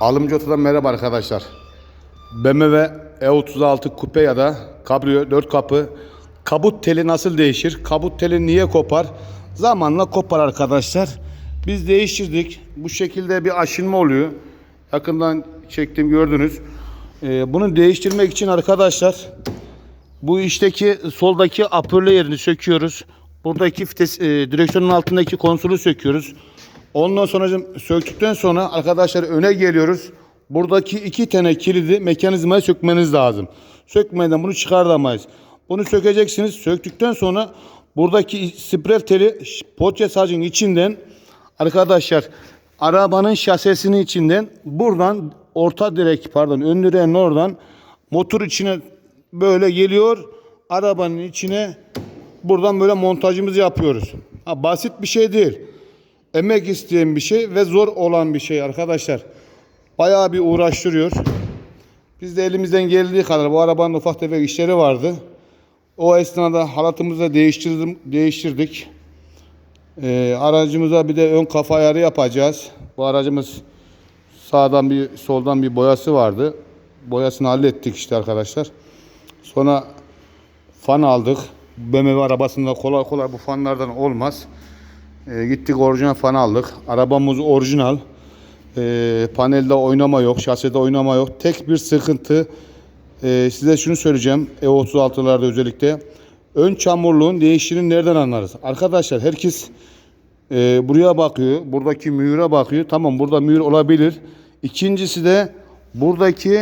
Alımcı Oto'dan merhaba arkadaşlar. BMW E36 Coupe ya da Cabrio 4 kapı kabut teli nasıl değişir? Kabut teli niye kopar? Zamanla kopar arkadaşlar. Biz değiştirdik. Bu şekilde bir aşınma oluyor. Yakından çektim gördünüz. Ee, bunu değiştirmek için arkadaşlar bu işteki soldaki apörle yerini söküyoruz. Buradaki vites, e, direksiyonun altındaki konsolu söküyoruz. Ondan sonra söktükten sonra arkadaşlar öne geliyoruz. Buradaki iki tane kilidi mekanizmaya sökmeniz lazım. Sökmeden bunu çıkartamayız. Bunu sökeceksiniz. Söktükten sonra buradaki sprey teli potya sacın içinden arkadaşlar arabanın şasesinin içinden buradan orta direk pardon ön direğin oradan motor içine böyle geliyor. Arabanın içine buradan böyle montajımızı yapıyoruz. Ha, basit bir şey değil. Emek isteyen bir şey ve zor olan bir şey arkadaşlar. Bayağı bir uğraştırıyor. Biz de elimizden geldiği kadar bu arabanın ufak tefek işleri vardı. O esnada halatımızı değiştirdim, değiştirdik. Ee, aracımıza bir de ön kafa ayarı yapacağız. Bu aracımız sağdan bir soldan bir boyası vardı. Boyasını hallettik işte arkadaşlar. Sonra fan aldık. BMW arabasında kolay kolay bu fanlardan olmaz. Ee, gittik orijinal fan aldık. Arabamız orijinal. Ee, panelde oynama yok, şasede oynama yok. Tek bir sıkıntı ee, size şunu söyleyeceğim. E36'larda özellikle ön çamurluğun değiştiğini nereden anlarız? Arkadaşlar herkes e, buraya bakıyor. Buradaki mühüre bakıyor. Tamam burada mühür olabilir. İkincisi de buradaki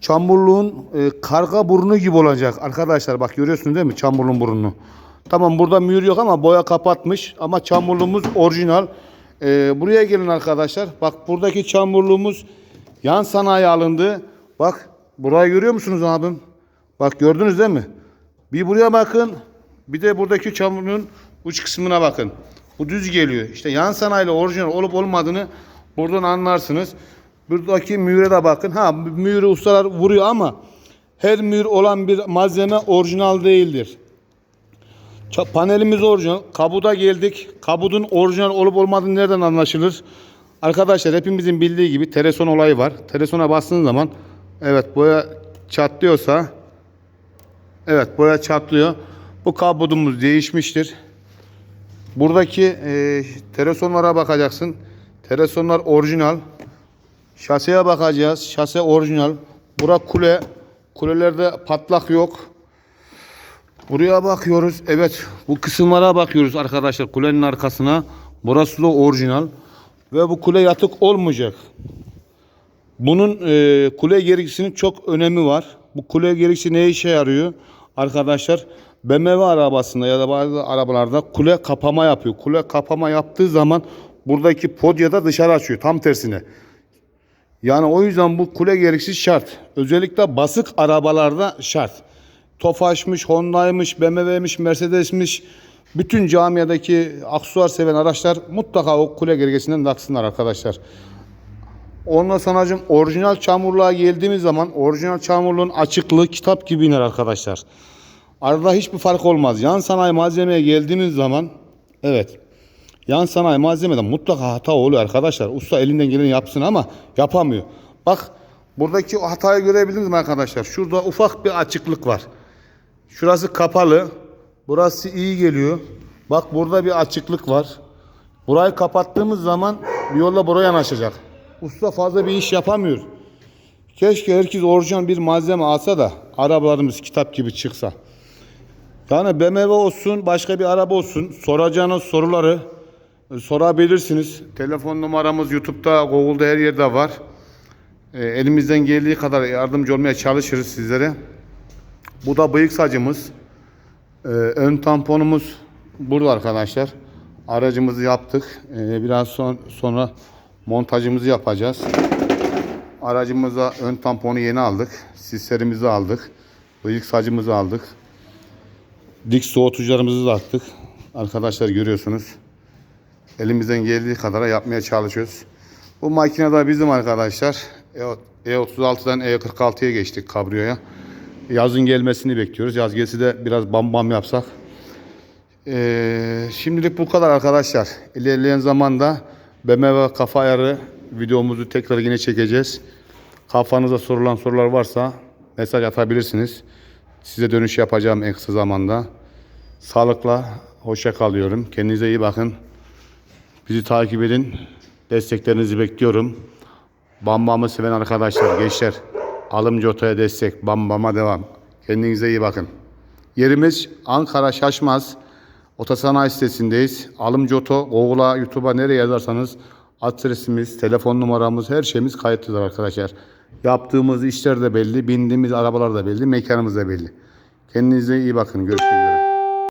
çamurluğun e, karga burnu gibi olacak. Arkadaşlar bak görüyorsunuz değil mi çamurluğun burnunu? Tamam burada mühür yok ama boya kapatmış. Ama çamurluğumuz orijinal. E, buraya gelin arkadaşlar. Bak buradaki çamurluğumuz yan sanayi alındı. Bak burayı görüyor musunuz abim? Bak gördünüz değil mi? Bir buraya bakın. Bir de buradaki çamurluğun uç kısmına bakın. Bu düz geliyor. İşte yan sanayiyle orijinal olup olmadığını buradan anlarsınız. Buradaki mühüre de bakın. Ha mühürü ustalar vuruyor ama her mühür olan bir malzeme orijinal değildir. Panelimiz orijinal. Kabuda geldik. Kabudun orijinal olup olmadığını nereden anlaşılır? Arkadaşlar hepimizin bildiği gibi tereson olayı var. Teresona bastığınız zaman evet boya çatlıyorsa evet boya çatlıyor. Bu kabudumuz değişmiştir. Buradaki e, teresonlara bakacaksın. Teresonlar orijinal. Şaseye bakacağız. Şase orijinal. Bura kule. Kulelerde patlak yok. Buraya bakıyoruz. Evet bu kısımlara bakıyoruz arkadaşlar kulenin arkasına. Burası da orijinal. Ve bu kule yatık olmayacak. Bunun e, kule gerekçesinin çok önemi var. Bu kule gerekçesi ne işe yarıyor? Arkadaşlar BMW arabasında ya da bazı arabalarda kule kapama yapıyor. Kule kapama yaptığı zaman buradaki podyada dışarı açıyor. Tam tersine. Yani o yüzden bu kule gereksiz şart. Özellikle basık arabalarda şart. Tofaş'mış, Honda'ymış, BMW'miş, Mercedes'miş bütün camiadaki aksesuar seven araçlar mutlaka o kule gergesinden taksınlar arkadaşlar. Ondan sonracım orijinal çamurluğa geldiğimiz zaman orijinal çamurluğun açıklığı kitap gibi iner arkadaşlar. Arada hiçbir fark olmaz. Yan sanayi malzemeye geldiğimiz zaman evet yan sanayi malzemeden mutlaka hata oluyor arkadaşlar. Usta elinden geleni yapsın ama yapamıyor. Bak buradaki o hatayı görebildiniz mi arkadaşlar? Şurada ufak bir açıklık var. Şurası kapalı. Burası iyi geliyor. Bak burada bir açıklık var. Burayı kapattığımız zaman bir yolla buraya yanaşacak. Usta fazla bir iş yapamıyor. Keşke herkes orijinal bir malzeme alsa da arabalarımız kitap gibi çıksa. Yani BMW olsun, başka bir araba olsun soracağınız soruları e, sorabilirsiniz. Telefon numaramız YouTube'da, Google'da her yerde var. E, elimizden geldiği kadar yardımcı olmaya çalışırız sizlere. Bu da bıyık sacımız. E, ön tamponumuz burada arkadaşlar. Aracımızı yaptık. E, biraz son, sonra montajımızı yapacağız. Aracımıza ön tamponu yeni aldık. Sislerimizi aldık. Bıyık sacımızı aldık. Dik soğutucularımızı da attık. Arkadaşlar görüyorsunuz. Elimizden geldiği kadar yapmaya çalışıyoruz. Bu makine de bizim arkadaşlar. E- E36'dan E46'ya geçtik kabriyoya. Yazın gelmesini bekliyoruz. Yaz gelse de biraz bam bam yapsak. Ee, şimdilik bu kadar arkadaşlar. İlerleyen zamanda BMW kafa ayarı videomuzu tekrar yine çekeceğiz. Kafanıza sorulan sorular varsa mesaj atabilirsiniz. Size dönüş yapacağım en kısa zamanda. Sağlıkla hoşça kalıyorum. Kendinize iyi bakın. Bizi takip edin. Desteklerinizi bekliyorum. Bambam'ı seven arkadaşlar, gençler. Alımcı Oto'ya destek. Bambam'a devam. Kendinize iyi bakın. Yerimiz Ankara Şaşmaz. Otosanayi sitesindeyiz. Alımcı Oto, Google'a, YouTube'a nereye yazarsanız adresimiz, telefon numaramız, her şeyimiz kayıtlıdır arkadaşlar. Yaptığımız işler de belli, bindiğimiz arabalar da belli, mekanımız da belli. Kendinize iyi bakın. Görüşmek üzere.